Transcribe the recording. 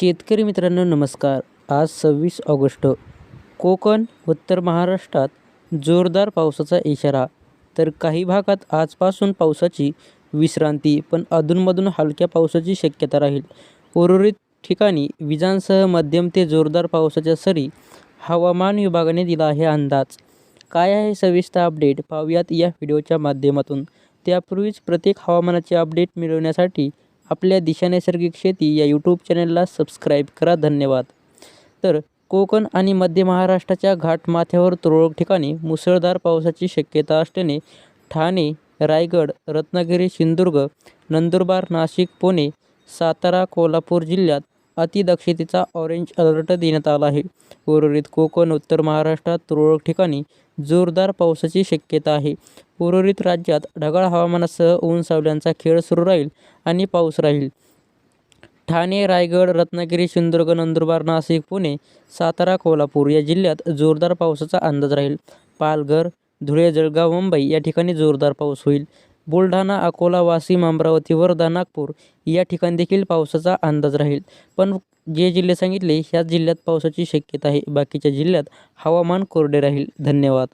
शेतकरी मित्रांनो नमस्कार. आज सव्वीस ऑगस्ट. कोकण उत्तर महाराष्ट्रात जोरदार पावसाचा इशारा. तर काही भागात आजपासून पावसाची विश्रांती पण अधूनमधून हलक्या पावसाची शक्यता राहील. उर्वरित ठिकाणी विजांसह मध्यम ते जोरदार पावसाच्या सरी हवामान विभागाने दिला आहे अंदाज. काय आहे सविस्तर अपडेट पाहूयात या व्हिडिओच्या माध्यमातून. त्यापूर्वीच प्रत्येक हवामानाचे अपडेट मिळवण्यासाठी आपल्या दिशा नैसर्गिक शेती या यूट्यूब चॅनलला सबस्क्राईब करा. धन्यवाद. तर कोकण आणि मध्य महाराष्ट्राच्या घाटमाथ्यावर तुरळक ठिकाणी मुसळधार पावसाची शक्यता असल्याने ठाणे रायगड रत्नागिरी सिंधुदुर्ग नंदुरबार नाशिक पुणे सातारा कोल्हापूर जिल्ह्यात अतिदक्षतेचा ऑरेंज अलर्ट देण्यात आला आहे. उर्वरित कोकण उत्तर महाराष्ट्रात तुरळक ठिकाणी जोरदार पावसाची शक्यता आहे. उर्वरित राज्यात ढगाळ हवामानासह ऊन सावल्यांचा खेळ सुरू राहील आणि पाऊस राहील. ठाणे रायगड रत्नागिरी सिंधुदुर्ग नंदुरबार नाशिक पुणे सातारा कोल्हापूर या जिल्ह्यात जोरदार पावसाचा अंदाज राहील. पालघर धुळे जळगाव मुंबई या ठिकाणी जोरदार पाऊस होईल. बुलढाणा अकोला वाशिम अमरावती वर्धा नागपूर या ठिकाणी देखील पावसाचा अंदाज राहील. पण जे जिल्हे सांगितले ह्या जिल्ह्यात पावसाची शक्यता आहे. बाकीच्या जिल्ह्यात हवामान कोरडे राहील. धन्यवाद.